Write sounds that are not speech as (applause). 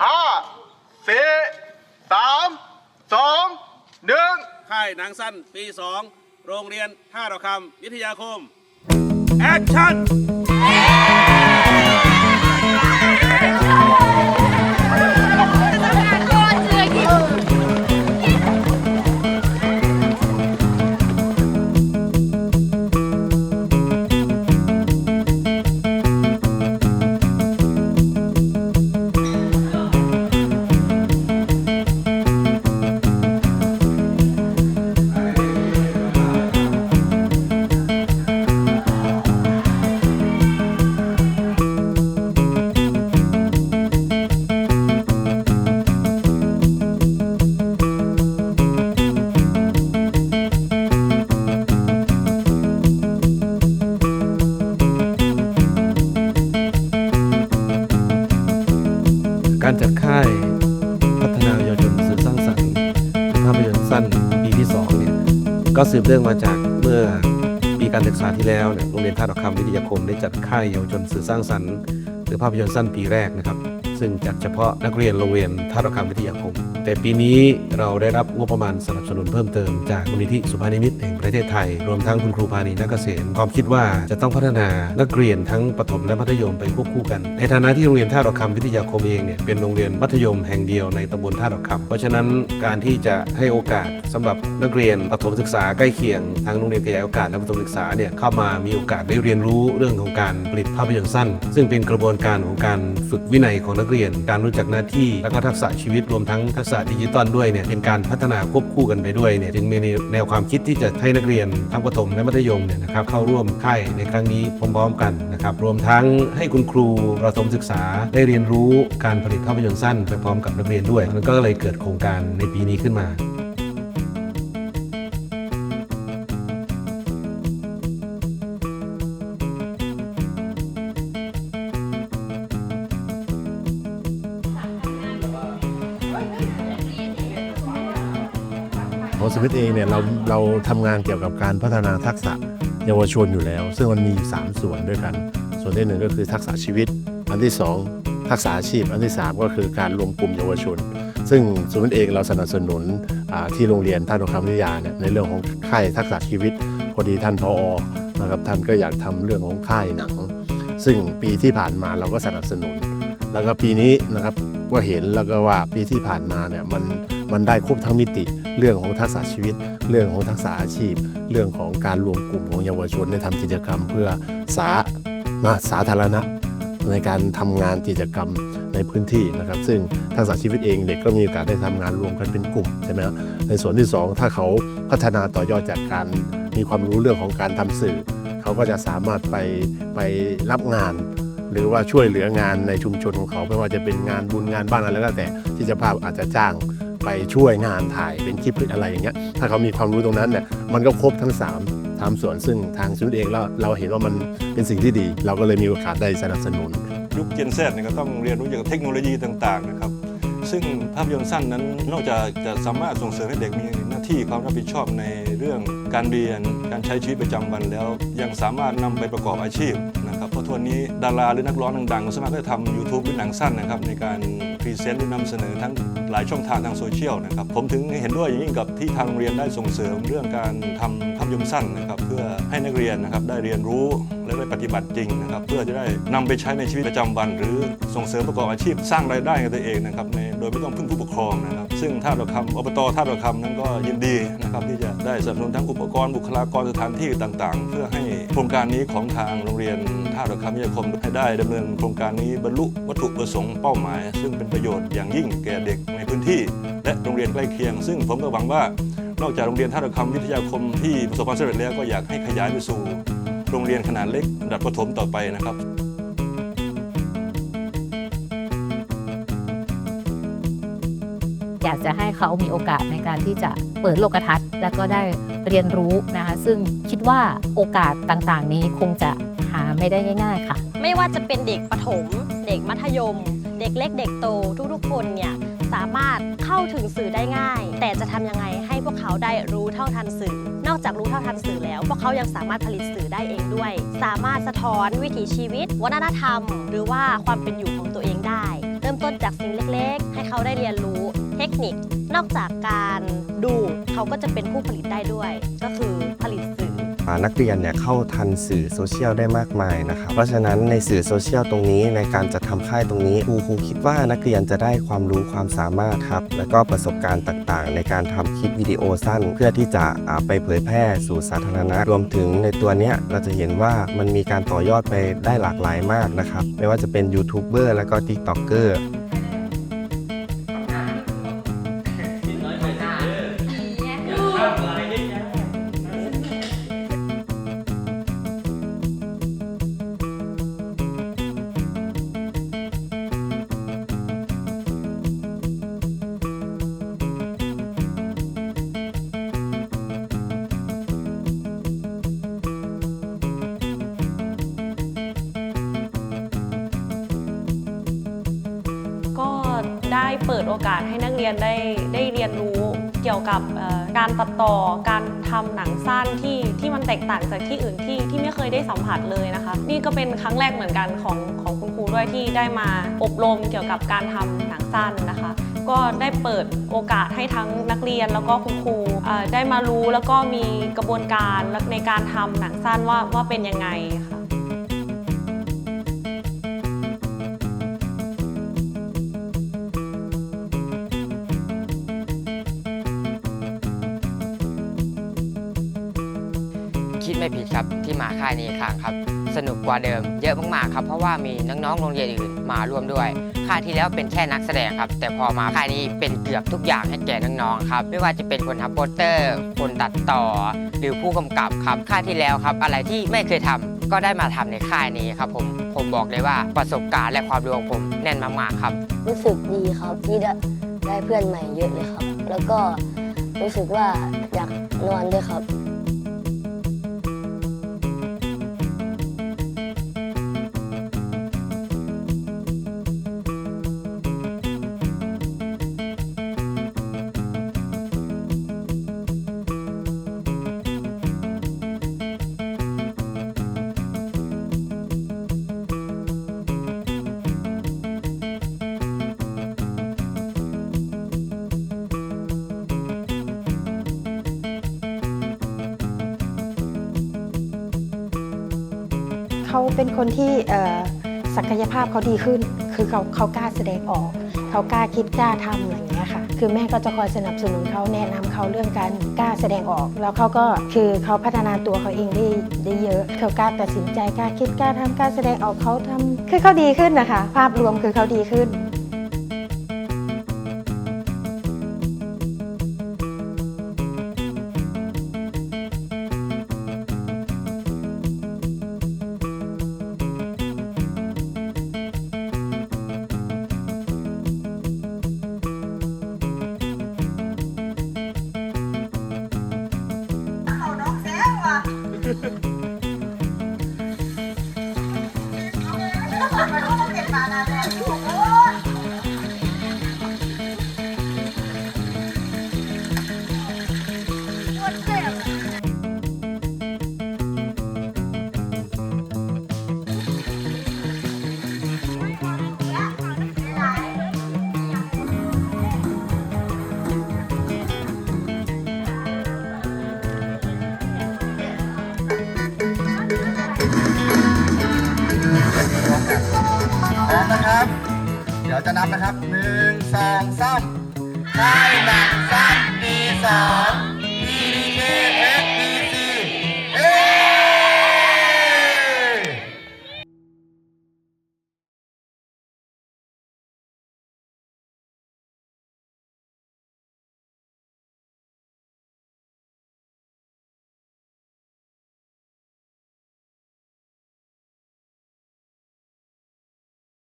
ห้าสี่สามสองหนึ่งค่ายหนังสั้นปีสองโรงเรียนท่าดอกคำวิทยาคม แอคชั่นารจัดค่าย พัฒนาเยาวชนสื่อสร้างสรรค์ภาพยนตร์สั้นปีที่2เนี่ยก็สืบเนื่องมาจากเมื่อปีการศึกษาที่แล้วเนี่ยโรงเรียนท่าดอกคำวิทยาคมได้จัดค่ายเยาวชนสื่อสร้างสรรค์หรือภาพยนตร์สั้นปีแรกนะครับ ซึ่งจัดเฉพาะนักเรียนโรงเรียนท่าดอกคำวิทยาคม แต่ปีนี้เราได้รับงบประมาณสนับสนุนเพิ่มเติมจากมูลนิธิสุภานิมิตแห่ง ประเทศไทย รวมทั้งคุณครูพาณีนักเกษตรความคิดว่าจะต้องพัฒนานักเรียนทั้งประถมและมัธยมไปควบคู่กัน ในฐานะที่โรงเรียนท่าดอกคำวิทยาคมเองเนี่ยเป็นโรงเรียนมัธยมแห่งเดียวในตำบลท่าดอกคำเพราะฉะนั้นการที่จะให้โอกาสสำหรับนักเรียนประถมศึกษาใกล้เคียงทางโรงเรียนขยายโอกาสและประถมศึกษาเนี่ยเข้ามามีโอกาสได้เรียนรู้เรื่องของการผลิตภาพยนตร์สั้น ซึ่งเป็นกระบวนการของการฝึกวินัยของนักเรียน การรู้จักหน้าที่และก็ทักษะชีวิตรวมทั้งทักษะดิจิตอลด้วยเนี่ยเป็นการพัฒนาควบคู่กันไปด้วยเนี่ยจึงมีแนวความคิดที่จะให้นักเรียนทั้งประถมและมัธยมเนี่ยนะครับเข้าร่วมค่ายในครั้งนี้พร้อมๆกันนะครับรวมทั้งให้คุณครูประถมศึกษาได้เรียนรู้การผลิตภาพยนตร์สั้นไปพร้อมกับนักเรียนด้วยมันก็เลยเกิดโครงการในปีนี้ขึ้นมา สมิธเองเนี่ยเราเราทำงานเกี่ยวกับการพัฒนาทักษะเยาวชนอยู่แล้ว ซึ่งมันมีอยู่สามส่วนด้วยกัน ส่วนที่หนึ่งก็คือทักษะชีวิต อันที่สองทักษะอาชีพ อันที่สามก็คือการรวมกลุ่มเยาวชน ซึ่งสมิธเองเราสนับสนุนที่โรงเรียนท่าดอกคำวิยาเนี่ยในเรื่องของค่ายทักษะชีวิตพอดีท่านพอนะครับท่านก็อยากทำเรื่องของค่ายหนัง ซึ่งปีที่ผ่านมาเราก็สนับสนุน แล้วก็ปีนี้นะครับก็เห็นแล้วก็ว่าปีที่ผ่านมาเนี่ยมันมันได้ครบทั้งมิติ เรื่องของทักษะชีวิต เรื่องของทักษะอาชีพ เรื่องของการรวมกลุ่มของเยาวชนในทำกิจกรรมเพื่อสาสาธารณะในการทำงานกิจกรรมในพื้นที่นะครับ ซึ่งทักษะชีวิตเองเด็กก็มีโอกาสได้ทำงานรวมกันเป็นกลุ่มใช่ไหมครับในส่วนที่สองถ้าเขาพัฒนาต่อยอดจากการมีความรู้เรื่องของการทำสื่อ เขาก็จะสามารถไปไปรับงาน หรือว่าช่วยเหลืองานในชุมชนของเขาไม่ว่าจะเป็นงานบุญงานบ้านอะไรก็แล้วแต่ที่จะภาพอาจจะจ้าง ไปช่วยงานถ่ายเป็นคลิปหรืออะไรอย่างเงี้ยถ้าเขามีความรู้ตรงนั้นเนี่ยมันก็ครบทั้ง3ามทำส่วนซึ่งทางชุดเองเราเราเห็นว่ามันเป็นสิ่งที่ดี เราก็เลยมีโอกาสได้สนับสนุน ยุคเจนเซเนี่ยก็ต้องเรียนรู้เกี่ยวกับเทคโนโลยีต่างๆนะครับซึ่งภาพยนตร์สั้นนั้นนอกจากจะสามารถส่งเสริมให้เด็กมีหน้าที่ความรับผิดชอบในเรื่องการเรียนการใช้ชีวิตประจำวันแล้วยังสามารถนำไปประกอบอาชีพนะครับเพราะทุกวันนี้ดาราหรือนักร้องดังๆสามารถที่จะทำ YouTube หรือหนังสั้นนะครับในการ พรีเซนต์หรือนำเสนอทั้งหลายช่องทางทางโซเชียลนะครับผมถึงเห็นด้วยอย่างยิ่งกับที่ทางโรงเรียนได้ส่งเสริมเรื่องการทำภาพยนตร์สั้นนะครับเพื่อให้นักเรียนนะครับได้เรียนรู้และได้ปฏิบัติจริงนะครับเพื่อจะได้นำไปใช้ในชีวิตประจำวัน หรือส่งเสริมประกอบอาชีพสร้างรายได้กับตัวเองนะครับในโดยไม่ต้องพึ่งผู้ปกครองนะครับ ซึ่งท่าดอกคำอบตท่าดอกคำนั้นก็ยินดีนะครับที่จะได้สนับสนุนทั้งอุปกรณ์บุคลากรสถานที่ต่างๆ เพื่อให้โครงการนี้ของทางโรงเรียนท่าดอกคำวิทยาคมให้ได้ดำเนินโครงการนี้บรรลุวัตถุประสงค์เป้าหมาย ซึ่งเป็นประโยชน์อย่างยิ่งแก่เด็กในพื้นที่ และโรงเรียนใกล้เคียง ซึ่งผมก็หวังว่านอกจากโรงเรียนท่าดอกคำวิทยาคมที่ประสบความสำเร็จแล้วก็อยากให้ขยายไปสู่โรงเรียนขนาดเล็กระดับประถมต่อไปนะครับอยากจะให้เขามีโอกาสในการที่จะเปิดโลกทัศน์ และก็ได้เรียนรู้นะคะ ซึ่งคิดว่าโอกาสต่างๆ นี้คงจะหาไม่ได้ง่าย ๆ ค่ะ ไม่ว่าจะเป็นเด็กประถม เด็กมัธยม เด็กเล็กเด็กโตทุกๆคนเนี่ยสามารถเข้าถึงสื่อได้ง่าย แต่จะทำยังไงให้พวกเขาได้รู้เท่าทันสื่อ นอกจากรู้เท่าทันสื่อแล้ว พวกเขายังสามารถผลิตสื่อได้เองด้วย สามารถสะท้อนวิถีชีวิต วัฒนธรรม หรือว่าความเป็นอยู่ของตัวเองได้ เริ่มต้นจากสิ่งเล็กๆ ให้เขาได้เรียนรู้เทคนิคนอกจากการดูเขาก็จะเป็นผู้ผลิตได้ด้วย ก็คือผลิตสื่อ นักเรียนเนี่ยเข้าทันสื่อโซเชียลได้มากมายนะครับเพราะฉะนั้นในสื่อโซเชียลตรงนี้ในการจัดทำค่ายตรงนี้ครูครูคิดว่านักเรียนจะได้ความรู้ความสามารถครับแล้วก็ประสบการณ์ต่างๆ ในการทำคลิปวิดีโอสั้น เพื่อที่จะไปเผยแพร่สู่สาธารณะรวมถึงในตัวเนี้ยเราจะเห็นว่ามันมีการต่อยอดไปได้หลากหลายมากนะครับไม่ว่าจะเป็นยูทูบเบอร์แล้วก็ทิกต็อกเกอร์ เปิดโอกาสให้นักเรียนได้ได้เรียนรู้เกี่ยวกับการตัดต่อการทำหนังสั้นที่ที่มันแตกต่างจากที่อื่นที่ที่ไม่เคยได้สัมผัสเลยนะคะ นี่ก็เป็นครั้งแรกเหมือนกันของของคุณครูด้วยที่ได้มาอบรมเกี่ยวกับการทำหนังสั้นนะคะ ก็ได้เปิดโอกาสให้ทั้งนักเรียนแล้วก็คุณครูได้มารู้แล้วก็มีกระบวนการในการทำหนังสั้นว่าว่าเป็นยังไงค่ะ ไม่ผิดครับที่มาค่ายนี้ครั้งครับ สนุกกว่าเดิมเยอะมากๆครับ เพราะว่ามีน้องๆโรงเรียนอื่นมาร่วมด้วย ค่ายที่แล้วเป็นแค่นักแสดงครับ แต่พอมาค่ายนี้เป็นเกือบทุกอย่างให้แก่น้องๆครับ ไม่ว่าจะเป็นคนทำโปสเตอร์ คนตัดต่อ หรือผู้กำกับครับค่ายที่แล้วครับ อะไรที่ไม่เคยทำก็ได้มาทำในค่ายนี้ครับผมผมบอกเลยว่าประสบการณ์และความรู้ของผมแน่นมากๆครับ รู้สึกดีครับที่ได้ได้เพื่อนใหม่เยอะเลยครับ แล้วก็รู้สึกว่าอยากนอนด้วยครับ เขาเป็นคนที่ศักยภาพเขาดีขึ้น คือเขาเขากล้าแสดงออก เขากล้าคิดกล้าทำอะไรอย่างเงี้ยค่ะ คือแม่ก็จะคอยสนับสนุนเขาแนะนำเขาเรื่องการกล้าแสดงออก แล้วเขาก็คือเขาพัฒนาตัวเขาเองได้ได้เยอะ เขากล้าตัดสินใจกล้าคิดกล้าทำกล้าแสดงออกเขาทำคือเขาดีขึ้นนะคะ ภาพรวมคือเขาดีขึ้น Mm-hmm. (laughs) นับนะครับหนึ่งสองสามค่ายหนักสั้นมีสอง